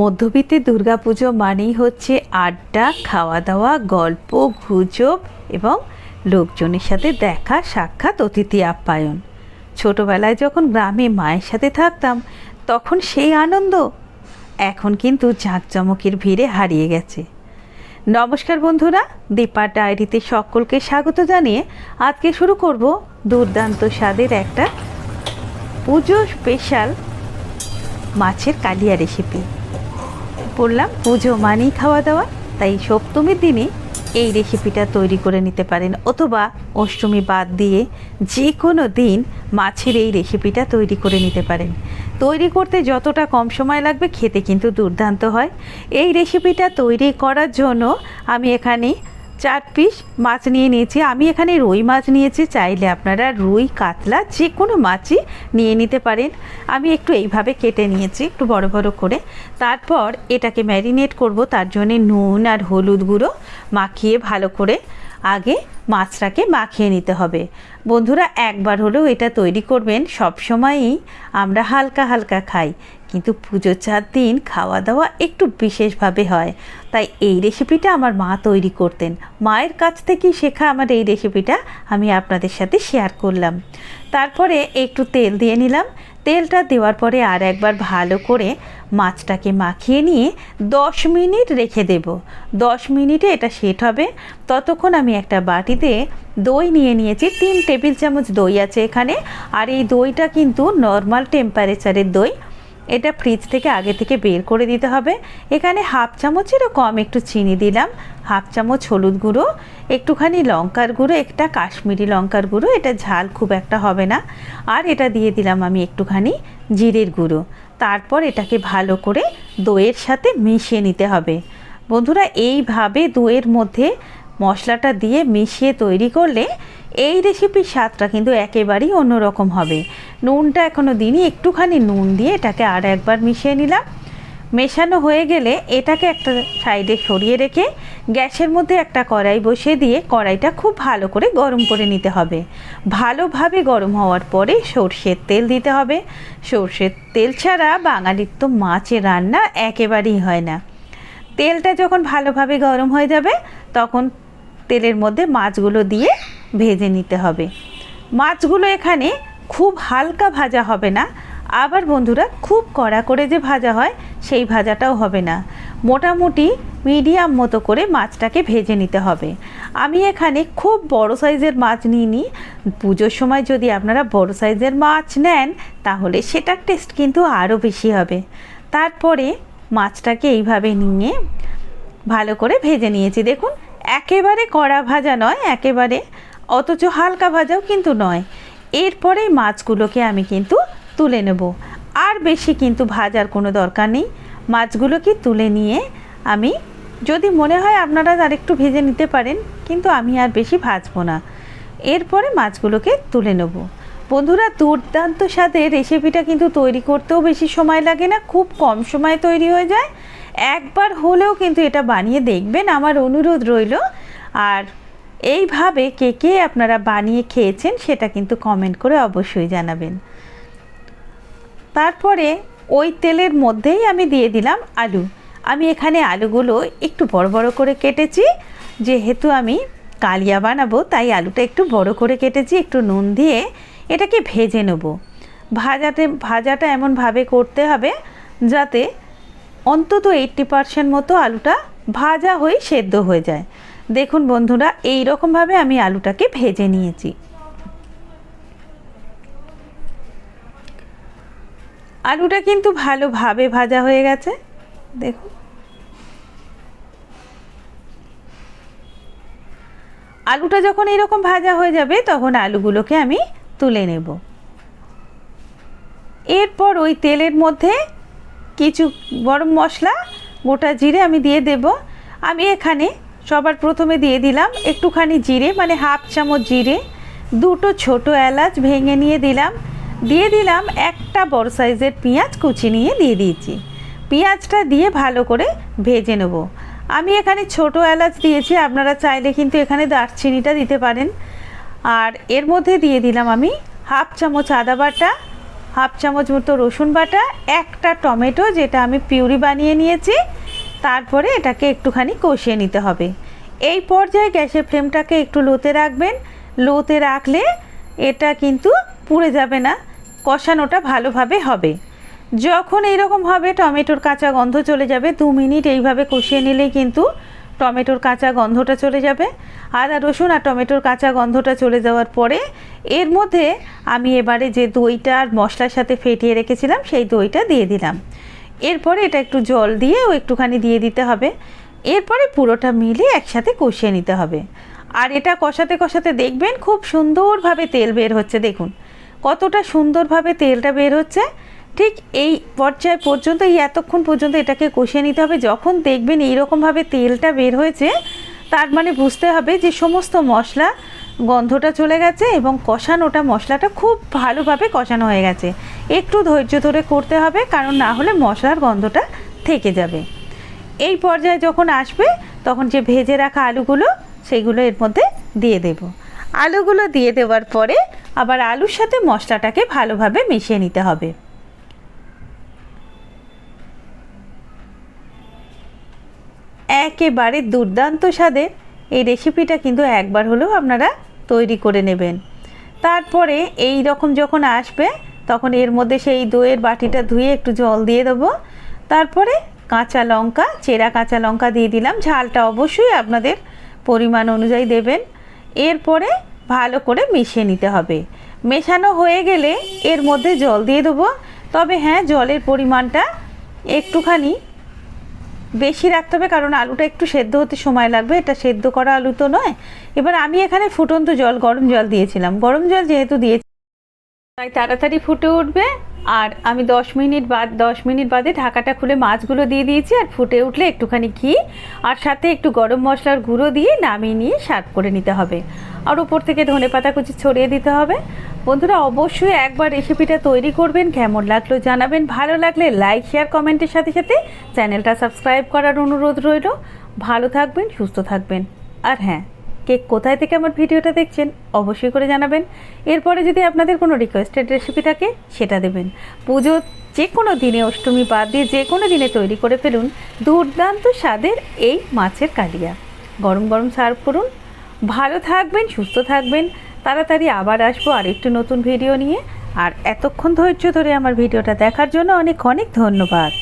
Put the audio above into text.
মধ্যবিত্তের দুর্গাপুজো মানেই হচ্ছে আড্ডা খাওয়া দাওয়া গল্প, গুজব এবং লোকজনের সাথে দেখা, সাক্ষাৎ, অতিথি আপ্যায়ন। ছোটবেলায় যখন গ্রামে মায়ের সাথে থাকতাম, তখন সেই আনন্দ এখন কিন্তু জাঁকজমকের ভিড়ে হারিয়ে গেছে। নমস্কার বন্ধুরা দীপা ডায়েরিতে সকলকে স্বাগত জানিয়ে আজকে শুরু করব দুর্দান্ত স্বাদের একটা পুজো স্পেশাল মাছের কালিয়া রেসিপি বললাম পুজো মানেই খাওয়া দাওয়া তাই সপ্তমীর দিনে এই রেসিপিটা তৈরি করে নিতে পারেন অথবা অষ্টমী বাদ দিয়ে যে কোনো দিন মাছের এই রেসিপিটা তৈরি করে নিতে পারেন। তৈরি করতে যতটা কম সময় লাগবে খেতে কিন্তু দুর্দান্ত হয়। এই রেসিপিটা তৈরি করার জন্য আমি এখানে চার পিস মাছ নিয়ে নিয়েছি। আমি এখানে রুই মাছ নিয়েছি, চাইলে আপনারা রুই, কাতলা যে কোনো মাছই নিয়ে নিতে পারেন। আমি একটু এইভাবে কেটে নিয়েছি, একটু বড় বড় করে। তারপর এটাকে ম্যারিনেট করব, তার জন্যে নুন আর হলুদ গুঁড়ো মাখিয়ে ভালো করে আগে মাছটাকে মাখিয়ে নিতে হবে। বন্ধুরা, একবার হলেও এটা তৈরি করবেন। সব সময়ই আমরা হালকা হালকা খাই। কিন্তু পুজোর চার দিন খাওয়া দাওয়া একটু বিশেষভাবে হয়। তাই এই রেসিপিটা আমার মা তৈরি করতেন। মায়ের কাছ থেকেই শেখা আমার এই রেসিপিটা আমি আপনাদের সাথে শেয়ার করলাম। তারপরে একটু তেল দিয়ে নিলাম। তেলটা দেওয়ার পরে আর একবার ভালো করে মাছটাকে মাখিয়ে নিয়ে দশ মিনিট রেখে দেব। দশ মিনিটে এটা সেট হবে। ততক্ষণ আমি একটা বাটিতে দই নিয়ে নিয়েছি। তিন টেবিল চামচ দই আছে এখানে। আর এই দইটা কিন্তু নর্মাল টেম্পারেচারের দই। এটা ফ্রিজ থেকে আগে থেকে বের করে দিতে হবে। এখানে হাফ চামচেরও কম একটু চিনি দিলাম। হাফ চামচ হলুদ গুঁড়ো, একটুখানি লঙ্কার গুঁড়ো, একটা কাশ্মীরি লঙ্কার গুঁড়ো, এটা ঝাল খুব একটা হবে না। আর এটা দিয়ে দিলাম আমি একটুখানি জিরের গুঁড়ো। তারপর এটাকে ভালো করে দইয়ের সাথে মিশিয়ে নিতে হবে। বন্ধুরা, এইভাবে দইয়ের মধ্যে মশলাটা দিয়ে মিশিয়ে তৈরি করলে এই রেসিপির স্বাদটা কিন্তু একেবারেই অন্যরকম হবে। নুনটা এখনও দিনই একটুখানি নুন দিয়ে এটাকে আর একবার মিশিয়ে নিলাম। মেশানো হয়ে গেলে এটাকে একটা সাইডে সরিয়ে রেখে গ্যাসের মধ্যে একটা কড়াই বসিয়ে দিয়ে কড়াইটা খুব ভালো করে গরম করে নিতে হবে। ভালোভাবে গরম হওয়ার পরে সর্ষের তেল দিতে হবে। সর্ষের তেল ছাড়া বাঙালির তো মাছের রান্না একেবারেই হয় না। তেলটা যখন ভালোভাবে গরম হয়ে যাবে, তখন তেলের মধ্যে মাছগুলো দিয়ে ভেজে নিতে হবে। মাছগুলো এখানে খুব হালকা ভাজা হবে না। আবার বন্ধুরা, খুব কড়া করে যে ভাজা হয়, সেই ভাজাটাও হবে না। মোটামুটি মিডিয়াম মতো করে মাছটাকে ভেজে নিতে হবে। আমি এখানে খুব বড় সাইজের মাছ নিইনি। পুজোর সময় যদি আপনারা বড় সাইজের মাছ নেন, তাহলে সেটার টেস্ট কিন্তু আরও বেশি হবে। তারপরে মাছটাকে এইভাবে নিয়ে ভালো করে ভেজে নিয়েছি। দেখুন, একেবারে কড়া ভাজা নয়, একেবারে অথচ হালকা ভাজাও কিন্তু নয়। এরপরেই মাছগুলোকে আমি কিন্তু তুলে নেব। আর বেশি কিন্তু ভাজার কোনো দরকার নেই। মাছগুলোকে তুলে নিয়ে আমি, যদি মনে হয় আপনারা আর একটু ভেজে নিতে পারেন, কিন্তু আমি আর বেশি ভাজবো না। এরপরে মাছগুলোকে তুলে নেব। বন্ধুরা, দুর্দান্ত সাথে রেসিপিটা কিন্তু তৈরি করতেও বেশি সময় লাগে না, খুব কম সময় তৈরি হয়ে যায়। একবার হলেও কিন্তু এটা বানিয়ে দেখবেন। আমার অনুরোধ রইল। আর এইভাবে কে কে আপনারা বানিয়ে খেয়েছেন সেটা কিন্তু কমেন্ট করে অবশ্যই জানাবেন। তারপরে ওই তেলের মধ্যেই আমি দিয়ে দিলাম আলু। আমি এখানে আলুগুলো একটু বড় বড় করে কেটেছি। যেহেতু আমি কালিয়া বানাবো, তাই আলুটা একটু বড় করে কেটেছি, একটু নুন দিয়ে এটাকে ভেজে নেব। ভাজাতে, ভাজাটা এমনভাবে করতে হবে যাতে অন্তত এইট্টি পারসেন্ট মতো আলুটা ভাজা হয়ে সেদ্ধ হয়ে যায়। দেখুন বন্ধুরা এই রকমভাবে আমি আলুটাকে ভেজে নিয়েছি। আলুটা কিন্তু ভালোভাবে ভাজা হয়ে গেছে। দেখুন। আলুটা যখন এরকম ভাজা হয়ে যাবে, তখন আলুগুলোকে আমি তুলে নেব। এরপর ওই তেলের মধ্যে কিছু গরম মশলা, গোটা জিরে আমি দিয়ে দেব। আমি এখানে সবার প্রথমে দিয়ে দিলাম একটুখানি জিরে মানে হাফ চামচ জিরে, দুটো ছোট এলাচ ভেঙে নিয়ে দিলাম। দিয়ে দিলাম একটা বড় সাইজের পেঁয়াজ কুচি নিয়ে দিয়ে দিয়েছি। পেঁয়াজটা দিয়ে ভালো করে ভেজে নেব। আমি এখানে ছোট এলাচ দিয়েছি, আপনারা চাইলে কিন্তু এখানে দারচিনিটা দিতে পারেন। আর এর মধ্যে দিয়ে দিলাম আমি হাফ চামচ আদা বাটা, হাফ চামচ মতো রসুন বাটা, একটা টমেটো, যেটা আমি পিউরি বানিয়ে নিয়েছি। তারপরে এটাকে একটুখানি কষিয়ে নিতে হবে। এই পর্যায়ে গ্যাসের ফ্লেমটাকে একটু লোতে রাখবেন। লোতে রাখলে এটা কিন্তু পুড়ে যাবে না, কষানোটা ভালোভাবে হবে। যখন এইরকম হবে, টমেটোর কাঁচা গন্ধ চলে যাবে। দু মিনিট এইভাবে কষিয়ে নিলেই কিন্তু টমেটোর কাঁচা গন্ধটা চলে যাবে। আদা, রসুন আর টমেটোর কাঁচা গন্ধটা চলে যাওয়ার পরে এর মধ্যে আমি এবারে যে দইটা আর মশলার সাথে ফেটিয়ে রেখেছিলাম, সেই দইটা দিয়ে দিলাম। এরপরে এটা একটু জল দিয়ে ও একটুখানি দিয়ে দিতে হবে। এরপরে পুরোটা মিলে একসাথে কষিয়ে নিতে হবে। আর এটা কষাতে কষাতে দেখবেন খুব সুন্দরভাবে তেল বের হচ্ছে, দেখুন। কতটা সুন্দরভাবে তেলটা বের হচ্ছে। ঠিক এই পর্যায় পর্যন্ত, এই এতক্ষণ পর্যন্ত এটাকে কষিয়ে নিতে হবে। যখন দেখবেন এইরকমভাবে তেলটা বের হয়েছে, তার মানে বুঝতে হবে যে সমস্ত মশলা গন্ধটা চলে গেছে এবং কষানোটা, মশলাটা খুব ভালোভাবে কষানো হয়ে গেছে। একটু ধৈর্য ধরে করতে হবে, কারণ না হলে মশলার গন্ধটা থেকে যাবে। এই পর্যায়ে যখন আসবে, তখন যে ভেজে রাখা আলুগুলো সেইগুলো এর মধ্যে দিয়ে দেব। আলুগুলো দিয়ে দেওয়ার পরে আবার আলুর সাথে মশলাটাকে ভালোভাবে মিশিয়ে নিতে হবে। একেবারে দুর্দান্ত স্বাদের এই রেসিপিটা কিন্তু একবার হলেও আপনারা তৈরি করে নেবেন। তারপরে এই রকম যখন আসবে, তখন এর মধ্যে সেই দইয়ের বাটিটা ধুয়ে একটু জল দিয়ে দেবো। তারপরে কাঁচা লঙ্কা, চেরা কাঁচা লঙ্কা দিয়ে দিলাম। ঝালটা অবশ্যই আপনাদের পরিমাণ অনুযায়ী দেবেন। এরপরে ভালো করে মিশিয়ে নিতে হবে। মেশানো হয়ে গেলে এর মধ্যে জল দিয়ে দেবো। তবে হ্যাঁ জলের পরিমাণটা একটুখানি বেশি রাখতে হবে, কারণ আলুটা একটু সেদ্ধ হতে সময় লাগবে। এটা সেদ্ধ করা আলু তো নয়। এবার আমি এখানে ফুটন্ত জল, গরম জল দিয়েছিলাম। গরম জল যেহেতু দিয়েছি, তাই তাড়াতাড়ি ফুটে উঠবে। আর আমি দশ মিনিট বাদ, দশ মিনিট বাদে ঢাকাটা খুলে মাছগুলো দিয়ে দিয়েছি, আর ফুটে উঠলে একটুখানি ঘি আর সাথে একটু গরম মশলার গুঁড়ো দিয়ে নামিয়ে নিয়ে সার্ভ করে নিতে হবে। আর ওপর থেকে ধনে পাতা কুচি ছড়িয়ে দিতে হবে। বন্ধুরা, অবশ্যই একবার রেসিপিটা তৈরি করবেন, কেমন লাগল জানাবেন। ভালো লাগলে লাইক শেয়ার কমেন্টের সাথে সাথে চ্যানেলটা সাবস্ক্রাইব করার অনুরোধ রইল। ভালো থাকবেন, সুস্থ থাকবেন। আর হ্যাঁ কে কোথায় থেকে আমার ভিডিওটা দেখছেন, অবশ্যই করে জানাবেন। এরপরে যদি আপনাদের কোনো রিকোয়েস্টেড রেসিপি থাকে, সেটা দেবেন। পুজো যে কোনো দিনে, অষ্টমী বাদ দিয়ে যে কোনো দিনে তৈরি করে ফেলুন দুর্দান্ত স্বাদের এই মাছের কালিয়া। গরম গরম সার্ভ করুন। ভালো থাকবেন, সুস্থ থাকবেন। তাড়াতাড়ি আবার আসব আর একটু নতুন ভিডিও নিয়ে। আর এতক্ষণ ধৈর্য ধরে আমার ভিডিওটা দেখার জন্য অনেক অনেক ধন্যবাদ।